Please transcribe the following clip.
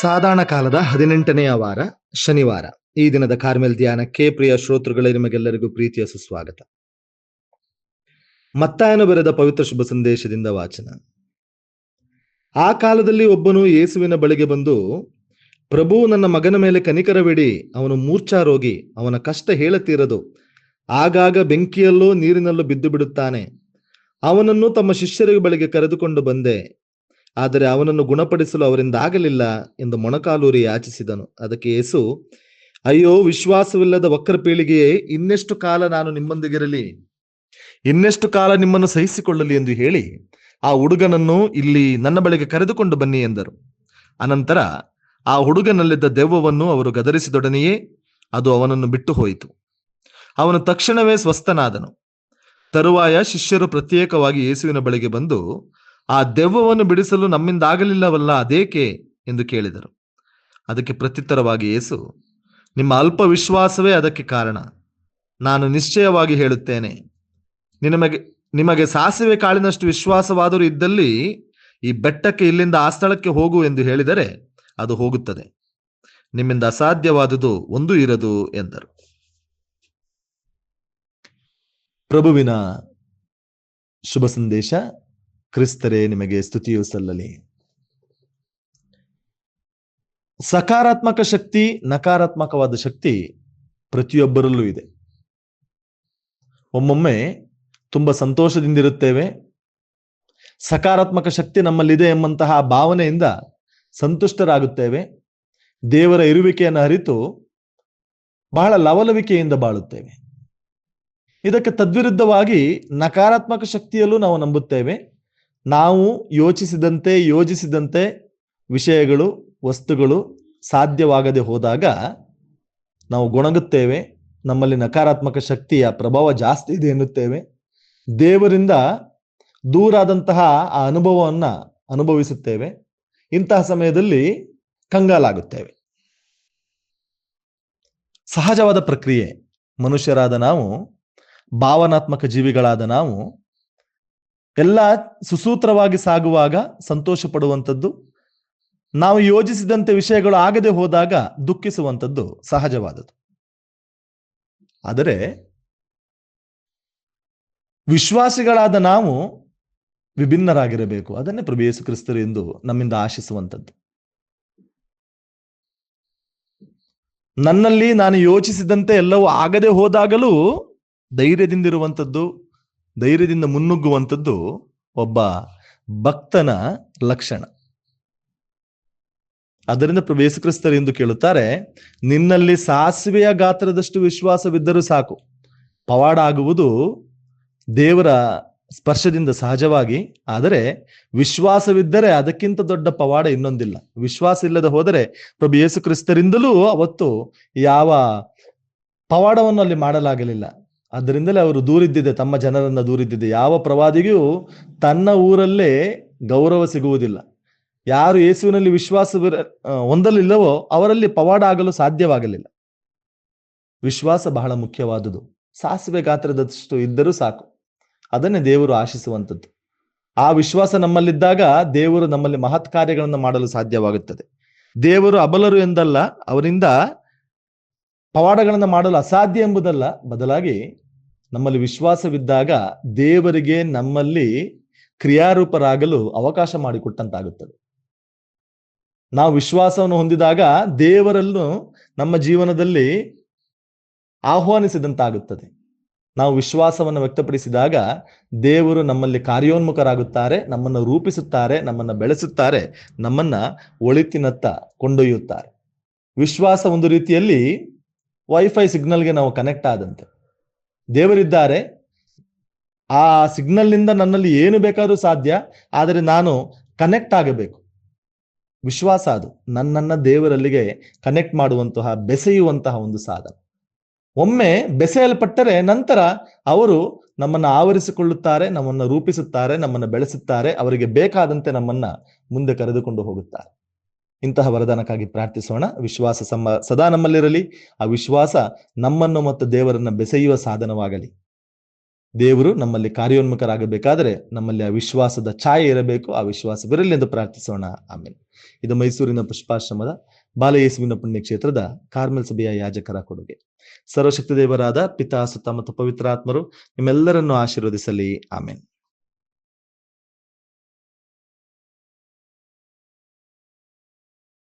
ಸಾಧಾರಣ ಕಾಲದ ಹದಿನೆಂಟನೆಯ ವಾರ, ಶನಿವಾರ. ಈ ದಿನದ ಕಾರ್ಮೆಲ್ ಧ್ಯಾನಕ್ಕೆ ಪ್ರಿಯ ಶ್ರೋತೃಗಳೇ, ನಿಮಗೆಲ್ಲರಿಗೂ ಪ್ರೀತಿಯ ಸುಸ್ವಾಗತ. ಮತ್ತಾಯನು ಬರೆದ ಪವಿತ್ರ ಶುಭ ಸಂದೇಶದಿಂದ ವಾಚನ. ಆ ಕಾಲದಲ್ಲಿ ಒಬ್ಬನು ಯೇಸುವಿನ ಬಳಿಗೆ ಬಂದು, ಪ್ರಭು, ನನ್ನ ಮಗನ ಮೇಲೆ ಕನಿಕರವಿಡಿ, ಅವನು ಮೂರ್ಛಾರೋಗಿ ಅವನ ಕಷ್ಟ ಹೇಳತೀರದು. ಆಗಾಗ ಬೆಂಕಿಯಲ್ಲೋ ನೀರಿನಲ್ಲೋ ಬಿದ್ದು ಬಿಡುತ್ತಾನೆ ಅವನನ್ನು ತಮ್ಮ ಶಿಷ್ಯರಿಗೆ ಬಳಿಗೆ ಕರೆದುಕೊಂಡು ಬಂದೆ. ಆದರೆ ಅವನನ್ನು ಗುಣಪಡಿಸಲು ಅವರಿಂದ ಆಗಲಿಲ್ಲ ಎಂದು ಮೊಣಕಾಲೂರಿ ಯಾಚಿಸಿದನು. ಅದಕ್ಕೆ ಯೇಸು, ಅಯ್ಯೋ, ವಿಶ್ವಾಸವಿಲ್ಲದ ವಕ್ರ ಪೀಳಿಗೆಯೇ, ಇನ್ನೆಷ್ಟು ಕಾಲ ನಾನು ನಿಮ್ಮೊಂದಿಗಿರಲಿ? ಇನ್ನೆಷ್ಟು ಕಾಲ ನಿಮ್ಮನ್ನು ಸಹಿಸಿಕೊಳ್ಳಲಿ ಎಂದು ಹೇಳಿ, ಆ ಹುಡುಗನನ್ನು ಇಲ್ಲಿ ನನ್ನ ಬಳಿಗೆ ಕರೆದುಕೊಂಡು ಬನ್ನಿ ಎಂದರು. ಅನಂತರ, ಆ ಹುಡುಗನಲ್ಲಿದ್ದ ದೆವ್ವವನ್ನು ಅವರು ಗದರಿಸಿದೊಡನೆಯೇ ಅದು ಅವನನ್ನು ಬಿಟ್ಟು ಹೋಯಿತು. ಅವನು ತಕ್ಷಣವೇ ಸ್ವಸ್ಥನಾದನು. ತರುವಾಯ ಶಿಷ್ಯರು ಪ್ರತ್ಯೇಕವಾಗಿ ಯೇಸುವಿನ ಬಳಿಗೆ ಬಂದು ಆ ದೆವ್ವವನ್ನು ಬಿಡಿಸಲು ನಮ್ಮಿಂದ ಆಗಲಿಲ್ಲವಲ್ಲ ಅದೇಕೆ ಎಂದು ಕೇಳಿದರು. ಅದಕ್ಕೆ ಪ್ರತ್ಯುತ್ತರವಾಗಿ, ಯೇಸು, ನಿಮ್ಮ ಅಲ್ಪ ವಿಶ್ವಾಸವೇ ಅದಕ್ಕೆ ಕಾರಣ. ನಾನು ನಿಶ್ಚಯವಾಗಿ ಹೇಳುತ್ತೇನೆ. ನಿಮಗೆ ನಿಮಗೆ ಸಾಸಿವೆ ಕಾಳಿನಷ್ಟು ವಿಶ್ವಾಸವಾದರೂ ಇದ್ದಲ್ಲಿ ಈ ಬೆಟ್ಟಕ್ಕೆ ಇಲ್ಲಿಂದ ಆ ಸ್ಥಳಕ್ಕೆ ಹೋಗು ಎಂದು ಹೇಳಿದರೆ ಅದು ಹೋಗುತ್ತದೆ. ನಿಮ್ಮಿಂದ ಅಸಾಧ್ಯವಾದುದು ಒಂದು ಇರದು, ಎಂದರು. ಪ್ರಭುವಿನ ಶುಭ ಸಂದೇಶ ಕ್ರಿಸ್ತರೇ ನಿಮಗೆ ಸ್ತುತಿಯು ಸಲ್ಲಲಿ. ಸಕಾರಾತ್ಮಕ ಶಕ್ತಿ, ನಕಾರಾತ್ಮಕವಾದ ಶಕ್ತಿ ಪ್ರತಿಯೊಬ್ಬರಲ್ಲೂ ಇದೆ. ಒಮ್ಮೊಮ್ಮೆ ತುಂಬಾ ಸಂತೋಷದಿಂದಿರುತ್ತೇವೆ ಸಕಾರಾತ್ಮಕ ಶಕ್ತಿ ನಮ್ಮಲ್ಲಿದೆ ಎಂಬಂತಹ ಭಾವನೆಯಿಂದ ಸಂತುಷ್ಟರಾಗುತ್ತೇವೆ. ದೇವರ ಇರುವಿಕೆಯನ್ನು ಅರಿತು ಬಹಳ ಲವಲವಿಕೆಯಿಂದ ಬಾಳುತ್ತೇವೆ. ಇದಕ್ಕೆ ತದ್ವಿರುದ್ಧವಾಗಿ ನಕಾರಾತ್ಮಕ ಶಕ್ತಿಯಲ್ಲೂ ನಾವು ನಂಬುತ್ತೇವೆ. ನಾವು ಯೋಚಿಸಿದಂತೆ ಯೋಜಿಸಿದಂತೆ ವಿಷಯಗಳು, ವಸ್ತುಗಳು ಸಾಧ್ಯವಾಗದೆ ಹೋದಾಗ ನಾವು ಗೊಣಗುತ್ತೇವೆ. ನಮ್ಮಲ್ಲಿ ನಕಾರಾತ್ಮಕ ಶಕ್ತಿಯ ಪ್ರಭಾವ ಜಾಸ್ತಿ ಇದೆ ಎನ್ನುತ್ತೇವೆ. ದೇವರಿಂದ ದೂರಾದಂತಹ ಆ ಅನುಭವವನ್ನು ಅನುಭವಿಸುತ್ತೇವೆ. ಇಂತಹ ಸಮಯದಲ್ಲಿ ಕಂಗಾಲಾಗುತ್ತೇವೆ. ಸಹಜವಾದ ಪ್ರಕ್ರಿಯೆ. ಮನುಷ್ಯರಾದ ನಾವು, ಭಾವನಾತ್ಮಕ ಜೀವಿಗಳಾದ ನಾವು ಎಲ್ಲ ಸುಸೂತ್ರವಾಗಿ ಸಾಗುವಾಗ ಸಂತೋಷ ಪಡುವಂಥದ್ದು ನಾವು ಯೋಜಿಸಿದಂತೆ ವಿಷಯಗಳು ಆಗದೆ ಹೋದಾಗ ದುಃಖಿಸುವಂಥದ್ದು ಸಹಜವಾದದ್ದು. ಆದರೆ, ವಿಶ್ವಾಸಿಗಳಾದ ನಾವು ವಿಭಿನ್ನರಾಗಿರಬೇಕು. ಅದನ್ನೇ ಪ್ರಭು ಯೇಸು ಕ್ರಿಸ್ತರು ಎಂದು ನಮ್ಮಿಂದ ಆಶಿಸುವಂಥದ್ದು. ನನ್ನಲ್ಲಿ ನಾನು ಯೋಚಿಸಿದಂತೆ ಎಲ್ಲವೂ ಆಗದೆ ಹೋದಾಗಲೂ ಧೈರ್ಯದಿಂದಿರುವಂಥದ್ದು ಧೈರ್ಯದಿಂದ ಮುನ್ನುಗ್ಗುವಂಥದ್ದು ಒಬ್ಬ ಭಕ್ತನ ಲಕ್ಷಣ. ಅದರಿಂದ ಪ್ರಭು ಕ್ರಿಸ್ತರು ಎಂದು ಕೇಳುತ್ತಾರೆ, ನಿನ್ನಲ್ಲಿ ಸಾಸಿವೆಯ ಗಾತ್ರದಷ್ಟು ವಿಶ್ವಾಸವಿದ್ದರೂ ಸಾಕು. ಪವಾಡ ಆಗುವುದು ದೇವರ ಸ್ಪರ್ಶದಿಂದ ಸಹಜವಾಗಿ, ಆದರೆ ವಿಶ್ವಾಸವಿದ್ದರೆ ಅದಕ್ಕಿಂತ ದೊಡ್ಡ ಪವಾಡ ಇನ್ನೊಂದಿಲ್ಲ. ವಿಶ್ವಾಸ ಇಲ್ಲದೆ ಹೋದರೆ ಪ್ರಭು ಯೇಸು ಕ್ರಿಸ್ತರಿಂದಲೂ ಅವತ್ತು ಯಾವ ಪವಾಡವನ್ನು ಅಲ್ಲಿ ಮಾಡಲಾಗಲಿಲ್ಲ. ಅದರಿಂದಲೇ ಅವರು ದೂರಿದ್ದಿದೆ, ತಮ್ಮ ಜನರನ್ನ ದೂರಿದ್ದಿದೆ. ಯಾವ ಪ್ರವಾದಿಗೂ ತನ್ನ ಊರಲ್ಲೇ ಗೌರವ ಸಿಗುವುದಿಲ್ಲ. ಯಾರು ಯೇಸುವಿನಲ್ಲಿ ವಿಶ್ವಾಸ ಹೊಂದಲಿಲ್ಲವೋ ಅವರಲ್ಲಿ ಪವಾಡ ಆಗಲು ಸಾಧ್ಯವಾಗಲಿಲ್ಲ. ವಿಶ್ವಾಸ ಬಹಳ ಮುಖ್ಯವಾದುದು. ಸಾಸಿವೆ ಗಾತ್ರದಷ್ಟು ಇದ್ದರೂ ಸಾಕು. ಅದನ್ನೇ ದೇವರು ಆಶಿಸುವಂಥದ್ದು. ಆ ವಿಶ್ವಾಸ ನಮ್ಮಲ್ಲಿದ್ದಾಗ ದೇವರು ನಮ್ಮಲ್ಲಿ ಮಹತ್ ಕಾರ್ಯಗಳನ್ನು ಮಾಡಲು ಸಾಧ್ಯವಾಗುತ್ತದೆ. ದೇವರು ಅಬಲರು ಎಂದಲ್ಲ, ಅವರಿಂದ ಪವಾಡಗಳನ್ನು ಮಾಡಲು ಅಸಾಧ್ಯ ಎಂಬುದಲ್ಲ, ಬದಲಾಗಿ ನಮ್ಮಲ್ಲಿ ವಿಶ್ವಾಸವಿದ್ದಾಗ ದೇವರಿಗೆ ನಮ್ಮಲ್ಲಿ ಕ್ರಿಯಾರೂಪರಾಗಲು ಅವಕಾಶ ಮಾಡಿಕೊಟ್ಟಂತಾಗುತ್ತದೆ. ನಾವು ವಿಶ್ವಾಸವನ್ನು ಹೊಂದಿದಾಗ ದೇವರನ್ನು ನಮ್ಮ ಜೀವನದಲ್ಲಿ ಆಹ್ವಾನಿಸಿದಂತಾಗುತ್ತದೆ. ನಾವು ವಿಶ್ವಾಸವನ್ನು ವ್ಯಕ್ತಪಡಿಸಿದಾಗ ದೇವರು ನಮ್ಮಲ್ಲಿ ಕಾರ್ಯೋನ್ಮುಖರಾಗುತ್ತಾರೆ, ನಮ್ಮನ್ನು ರೂಪಿಸುತ್ತಾರೆ, ನಮ್ಮನ್ನು ಬೆಳೆಸುತ್ತಾರೆ, ನಮ್ಮನ್ನ ಒಳಿತಿನತ್ತ ಕೊಂಡೊಯ್ಯುತ್ತಾರೆ. ವಿಶ್ವಾಸ ಒಂದು ರೀತಿಯಲ್ಲಿ ವೈಫೈ ಸಿಗ್ನಲ್ಗೆ ನಾವು ಕನೆಕ್ಟ್ ಆದಂತೆ. ದೇವರಿದ್ದಾರೆ. ಆ ಸಿಗ್ನಲ್ನಿಂದ ನನ್ನಲ್ಲಿ ಏನು ಬೇಕಾದರೂ ಸಾಧ್ಯ, ಆದರೆ ನಾನು ಕನೆಕ್ಟ್ ಆಗಬೇಕು. ವಿಶ್ವಾಸ ಅದು. ನನ್ನನ್ನ ದೇವರಲ್ಲಿಗೆ ಕನೆಕ್ಟ್ ಮಾಡುವಂತಹ, ಬೆಸೆಯುವಂತಹ ಒಂದು ಸಾಧನ. ಒಮ್ಮೆ ಬೆಸೆಯಲ್ಪಟ್ಟರೆ ನಂತರ ಅವರು ನಮ್ಮನ್ನ ಆವರಿಸಿಕೊಳ್ಳುತ್ತಾರೆ, ನಮ್ಮನ್ನ ರೂಪಿಸುತ್ತಾರೆ, ನಮ್ಮನ್ನ ಬೆಳೆಸುತ್ತಾರೆ, ಅವರಿಗೆ ಬೇಕಾದಂತೆ ನಮ್ಮನ್ನ ಮುಂದೆ ಕರೆದುಕೊಂಡು ಹೋಗುತ್ತಾರೆ. ಇಂತಹ ವರದಾನಕ್ಕಾಗಿ ಪ್ರಾರ್ಥಿಸೋಣ. ವಿಶ್ವಾಸ ಸಮ ಸದಾ ನಮ್ಮಲ್ಲಿರಲಿ. ಆ ವಿಶ್ವಾಸ ನಮ್ಮನ್ನು ಮತ್ತು ದೇವರನ್ನ ಬೆಸೆಯುವ ಸಾಧನವಾಗಲಿ. ದೇವರು ನಮ್ಮಲ್ಲಿ ಕಾರ್ಯೋನ್ಮುಖರಾಗಬೇಕಾದರೆ ನಮ್ಮಲ್ಲಿ ಆ ವಿಶ್ವಾಸದ ಛಾಯೆ ಇರಬೇಕು. ಆ ವಿಶ್ವಾಸವಿರಲಿ ಎಂದು ಪ್ರಾರ್ಥಿಸೋಣ. ಆಮೇಲೆ ಇದು ಮೈಸೂರಿನ ಪುಷ್ಪಾಶ್ರಮದ ಬಾಲಯೇಸುವಿನ ಪುಣ್ಯಕ್ಷೇತ್ರದ ಕಾರ್ಮೆಲ್ ಸಭೆಯ ಯಾಜಕರ ಕೊಡುಗೆ. ಸರ್ವಶಕ್ತಿ ದೇವರಾದ ಪಿತಾ ಸುತ್ತ ಮತ್ತು ಪವಿತ್ರಾತ್ಮರು ನಿಮ್ಮೆಲ್ಲರನ್ನು ಆಶೀರ್ವದಿಸಲಿ. ಆಮೇನ್.